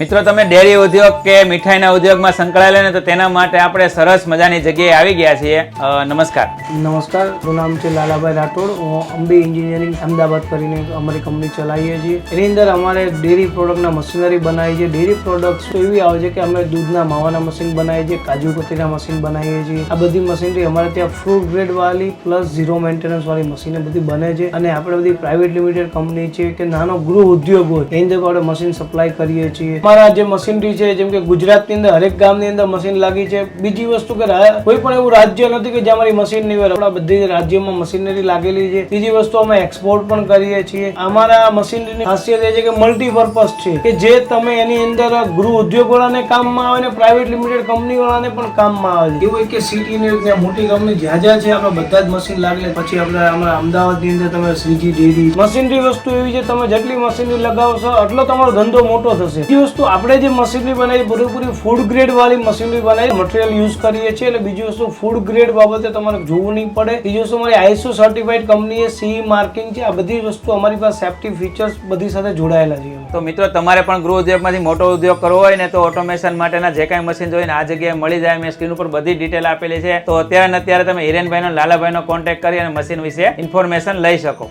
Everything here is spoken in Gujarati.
મિત્રો, તમે ડેરી ઉદ્યોગ કે મીઠાઈના ઉદ્યોગમાં સંકળાયેલા ને તો તેના માટે આપણે સરસ મજાની જગ્યાએ આવી ગયા છીએ. નમસ્કાર. નમસ્કાર, મારું નામ છે લાલાભાઈ રાઠોડ. હું અંબી એન્જિનિયરિંગ અમદાવાદ કરીને અમારી કંપની ચલાવીએ છીએ. એની અંદર અમારે ડેરી પ્રોડક્ટના મશીનરી બનાવીએ છીએ ડેરી પ્રોડક્ટ્સ એવી આવે છે કે અમે દૂધના માવાના મશીન બનાવીએ છીએ, કાજુ કતરીના મશીન બનાવીએ છીએ. આ બધી મશીનરી અમારે ત્યાં ફ્રૂટ ગ્રેડ વાળી પ્લસ ઝીરો મેન્ટેનન્સ વાળી મશીન બધી બને છે. અને આપણે બધી પ્રાઇવેટ લિમિટેડ કંપની છે કે નાનો ગૃહ ઉદ્યોગ હોય, એની અંદર આપણે મશીન સપ્લાય કરીએ છીએ. અમારા જે મશીનરી છે, જેમ કે ગુજરાતની અંદર હરેક ગામની અંદર મશીન લાગી છે. બીજી વસ્તુ કે કોઈ પણ એવું રાજ્ય નથી કે જ્યાં અમારી મશીન નહીં આપણા બધી રાજ્યોમાં મશીનરી લાગેલી છે. બીજી વસ્તુ અમે એક્સપોર્ટ પણ કરીએ છીએ. અમારા મશીનરીની ખાસિયત એ છે કે મલ્ટીપર્પઝ છે. કે જે તમે એની અંદર ગૃહ ઉદ્યોગ વાળાને કામમાં આવે ને પ્રાઇવેટ લિમિટેડ કંપની વાળાને પણ કામમાં આવે છે. એવું હોય કે સિટી ની ત્યાં મોટી કંપની જ્યાં જ્યાં છે, આપણે બધા જ મશીન લાગે પછી આપણે અમારા અમદાવાદની અંદર તમે શ્રીજી ડેરી મશીનરી વસ્તુ એવી છે, તમે જેટલી મશીનરી લગાવશો એટલો તમારો ધંધો મોટો થશે. વસ્તુ આપણે જે મશીનરી બનાવી પૂરેપૂરી ફૂડ ગ્રેડ વાળી મશીનરી બનાવી મટીરિયલ યુઝ કરીએ છીએ એટલે બીજી વસ્તુ ફૂડ ગ્રેડ બાબતે તમારે જોવું નહીં પડે. બીજી વસ્તુ અમારી આઈસો સર્ટિફાઈડ કંપનીએ સી માર્કિંગ છે. આ બધી વસ્તુ અમારી પાસે સેફ્ટી ફીચર્સ બધી સાથે જોડાયેલા છે તો મિત્રો, તમારે પણ ગૃહ ઉદ્યોગમાંથી મોટો ઉદ્યોગ કરવો હોય ને તો ઓટોમેશન માટેના જે કાંઈ મશીન જોઈએ ને આ જગ્યાએ મળી જાય, મેં સ્ક્રીન ઉપર બધી ડિટેલ આપેલી છે. તો અત્યારે અત્યારે તમે હિરેનભાઈનો, લાલાભાઈનો કોન્ટેક્ટ કરી અને મશીન વિશે ઇન્ફોર્મેશન લઈ શકો.